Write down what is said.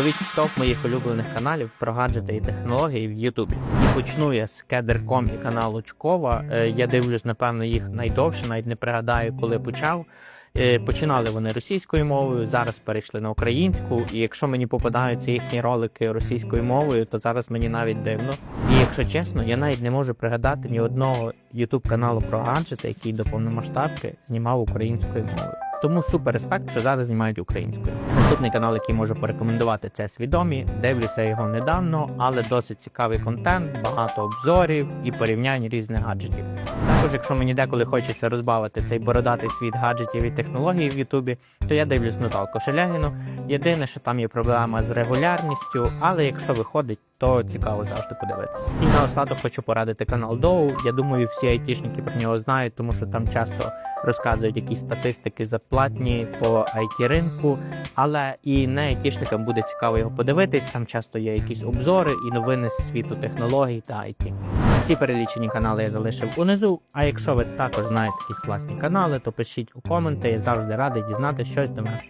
Ловіть топ моїх улюблених каналів про гаджети і технології в Ютубі. І почну я з Кедер.com і каналу Чкова. Е, Я дивлюсь, напевно, їх найдовше, навіть не пригадаю, коли почав. Е, Починали вони російською мовою, зараз перейшли на українську. І якщо мені попадаються їхні ролики російською мовою, то зараз мені навіть дивно. І якщо чесно, я навіть не можу пригадати ні одного ютуб каналу про гаджети, який до повномасштабки знімав українською мовою. Тому супер респект, що зараз знімають українською. Наступний канал, який можу порекомендувати, це свідомі. Дивлюся його недавно, але досить цікавий контент, багато обзорів і порівнянь різних гаджетів. Також, якщо мені деколи хочеться розбавити цей бородатий світ гаджетів і технологій в Ютубі, то я дивлюсь Наталку Шелягіну. Єдине, що там є проблема з регулярністю, але якщо виходить, то цікаво завжди подивитися. І наостанок хочу порадити канал Доу. Я думаю, всі айтішники про нього знають, тому що там часто розказують якісь статистики заплатні по it ринку, але і не айтішникам буде цікаво його подивитись. Там часто є якісь обзори і новини з світу технологій та IT. Всі перелічені канали я залишив унизу. А якщо ви також знаєте якісь класні канали, то пишіть у коменти. Я завжди радий дізнати щось до мене.